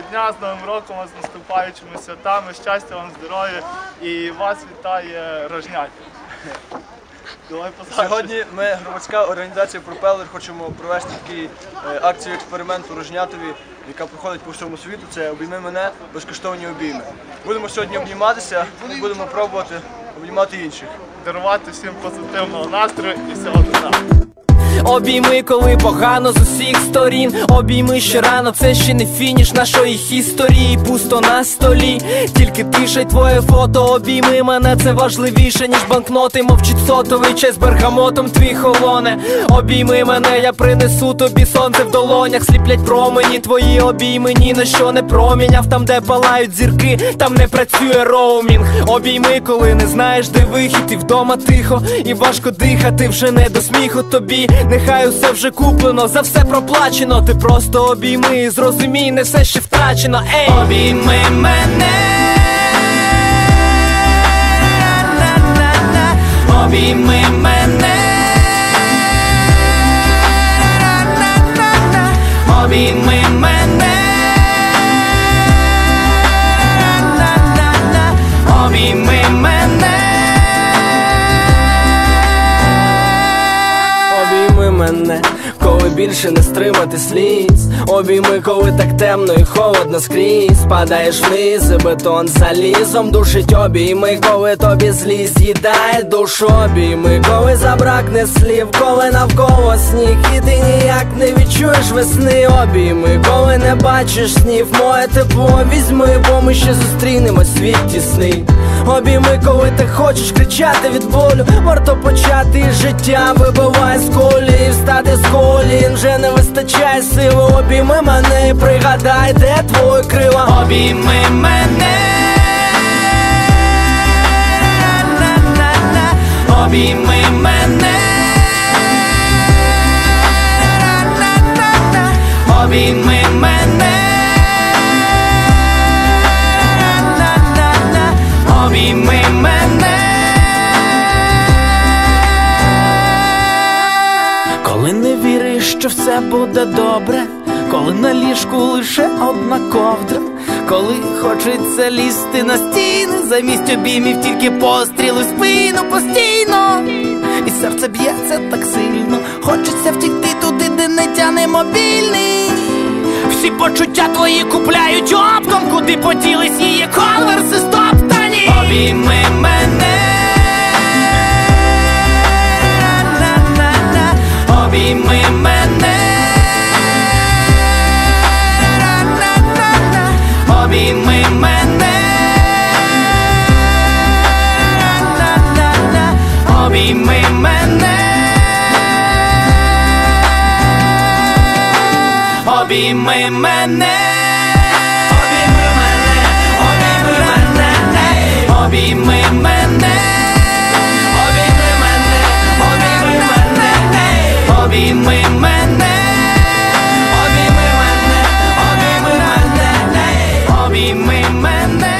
Доброго дня, з Новим роком вас з наступаючими святами, щастя вам, здоров'я і вас вітає Рожняк. Давай. Сьогодні ми, громадська організація Пропелер, хочемо провести таку е, акцію експерименту Рожнятові, яка проходить по всьому світу. Це обійми мене безкоштовні обійми. Будемо сьогодні обніматися і будемо пробувати обнімати інших. дарувати всім позитивного настрою і всього добра. Обійми, коли погано з усіх сторін. Обійми ще рано, це ще не фініш нашої історії. Пусто на столі, тільки тиша й твоє фото. Обійми мене, це важливіше, ніж банкноти. Мовчить сотовий чай з бергамотом твій холоне. Обійми мене, я принесу тобі сонце в долонях. Сліплять промені, твої обійми ні на що не проміняв. Там, де палають зірки, там не працює роумінг. Обійми, коли не знаєш, де вихід, і вдома тихо, і важко дихати, вже не до сміху тобі. Нехай усе вже куплено, за все проплачено. Ти просто обійми, і зрозумій, не все ще втрачено. Ей, обійми мене. Обійми мене. Обійми мене. Обійми мене, коли більше не стримати сліз. Обійми, коли так темно і холодно скрізь. Падаєш вниз, і бетон залізом душить обійми, коли тобі злість їдає душу обійми, коли забракне слів, коли навколо сніг, і ти ніяк не відчуєш весни. Обійми, коли не бачиш снів, моє тепло візьми, бо ми ще зустрінемось світ тісний. Обійми, коли ти хочеш кричати від болю, варто почати життя, вибивай з колії, і де твої крила. Обійми мене. Обійми мене. Обійми мене. Обійми мене. Коли не віриш, що все буде добре, коли на ліжку лише одна ковдра, коли хочеться лізти на стіни, замість обіймів тільки постріли в спину постійно, і серце б'ється так сильно, хочеться втікти туди, де не тяне мобільний. Всі почуття твої купляють оптом, куди поділись її конверси стоптані. Обійми Обійми мене. Обійми мене. Обійми мене. Обійми мене. Обійми мене. Обійми мене. Обійми Обійми мене.